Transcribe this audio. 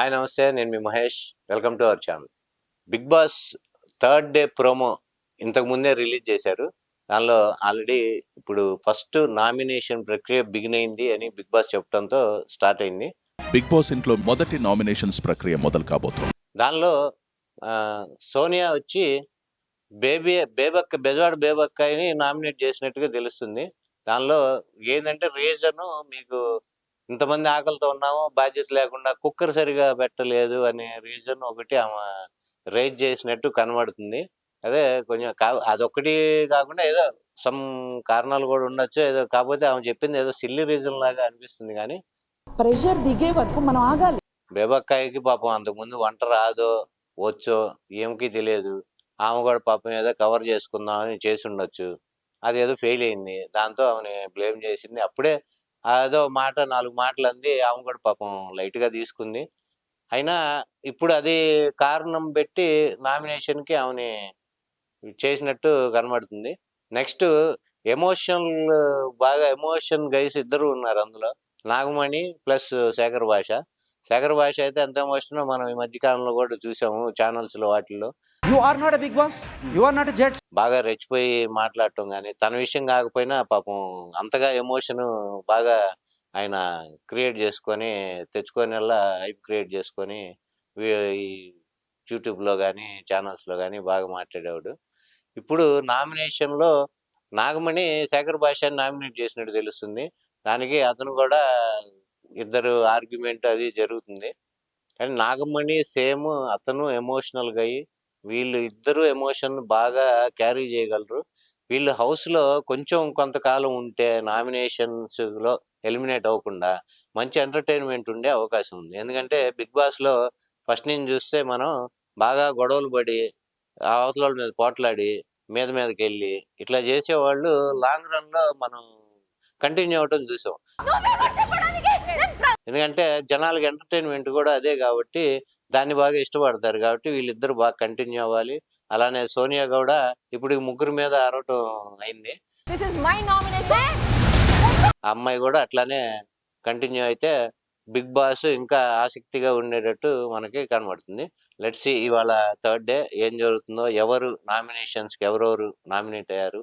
Hi నమస్తే నేను మీ Mahesh. Welcome to our channel. Bigg Boss third day promo ఇంతకు ముందే రిలీజ్ చేశారు. దానిలో ఆల్రెడీ ఇప్పుడు ఫస్ట్ నామినేషన్ ప్రక్రియ బిగిన్ అయింది అని బిగ్ బాస్ చెప్పడంతో స్టార్ట్ అయింది. బిగ్ బాస్ ఇంట్లో మొదటి నామినేషన్స్ ప్రక్రియ మొదలు కాబోతోంది. దానిలో సోనియా వచ్చి బేబీ బేబక్క బెజవాడ బేబక్కని నామినేట్ చేసినట్టుగా తెలుస్తుంది. దానిలో ఏంటంటే రీజన్ మీకు ఇంతమంది ఆకలితో ఉన్నాము బాధ్యత లేకుండా కుక్కర్ సరిగా పెట్టలేదు అనే రీజన్ ఒకటి ఆమె రేజ్ చేసినట్టు కనబడుతుంది. అదే కొంచెం కా అదొకటి కాకుండా ఏదో సమ్ కారణాలు కూడా ఉండొచ్చు ఏదో కాకపోతే ఆమె చెప్పింది ఏదో సిల్లి రీజన్ లాగా అనిపిస్తుంది కానీ ప్రెషర్ దిగే వరకు మనం ఆగాలి. బేబక్కాయకి పాపం అంతకుముందు వంట రాదో వచ్చో ఏమికి తెలియదు. ఆమె కూడా పాపం ఏదో కవర్ చేసుకుందామని చేసి ఉండొచ్చు. అది ఏదో ఫెయిల్ అయింది. దాంతో ఆమెని బ్లేమ్ చేసింది. అప్పుడే అదో మాట నాలుగు మాటలు అంది. ఆమె కూడా పాపం లైట్గా తీసుకుంది. అయినా ఇప్పుడు అది కారణం పెట్టి నామినేషన్కి ఆమెని చేసినట్టు కనబడుతుంది. నెక్స్ట్ ఎమోషనల్ బాగా ఎమోషన్ గైస్ ఇద్దరు ఉన్నారు అందులో. నాగమణి ప్లస్ శేఖర్ భాష. శేఖర్ భాష అయితే ఎంత ఎమోషనో మనం ఈ మధ్య కాలంలో కూడా చూసాము ఛానల్స్లో వాటిల్లో not a big boss. You are not a judge. బాగా రెచ్చిపోయి మాట్లాడటం కానీ తన విషయం కాకపోయినా పాపం అంతగా ఎమోషన్ బాగా ఆయన క్రియేట్ చేసుకొని తెచ్చుకొని హైప్ క్రియేట్ చేసుకొని ఈ యూట్యూబ్లో కానీ ఛానల్స్లో కానీ బాగా మాట్లాడేవాడు ఇప్పుడు నామినేషన్లో నాగమణి శేఖర్ భాషని నామినేట్ చేసినట్టు తెలుస్తుంది దానికి అతను కూడా ఇద్దరు ఆర్గ్యుమెంట్ అది జరుగుతుంది. కానీ నాగమణి సేమ్ అతను ఎమోషనల్గా అయ్యి వీళ్ళు ఇద్దరు ఎమోషన్ బాగా క్యారీ చేయగలరు. వీళ్ళు హౌస్లో లో కొంచెం కొంతకాలం ఉంటే నామినేషన్స్లో ఎలిమినేట్ అవ్వకుండా మంచి ఎంటర్టైన్మెంట్ ఉండే అవకాశం ఉంది. ఎందుకంటే బిగ్ బాస్లో ఫస్ట్ నుంచి చూస్తే మనం బాగా గొడవలు పడి అవతల వాళ్ళ మీద పోట్లాడి మీద మీదకి వెళ్ళి ఇట్లా చేసేవాళ్ళు లాంగ్ రన్లో మనం కంటిన్యూ అవటం చూసాం. ఎందుకంటే జనాలకి ఎంటర్టైన్మెంట్ కూడా అదే కాబట్టి దాన్ని బాగా ఇష్టపడతారు కాబట్టి వీళ్ళిద్దరు బాగా కంటిన్యూ అవ్వాలి. అలానే సోనియా గౌడ ఇప్పుడు ముగ్గురు మీద అరవటం అయింది. This is my nomination. ఆ అమ్మాయి కూడా అట్లానే కంటిన్యూ అయితే బిగ్ బాస్ ఇంకా ఆసక్తిగా ఉండేటట్టు మనకి కనబడుతుంది. లెట్స్ ఇవాళ థర్డ్ డే ఏం జరుగుతుందో ఎవరు నామినేషన్స్కి ఎవరెవరు నామినేట్ అయ్యారు?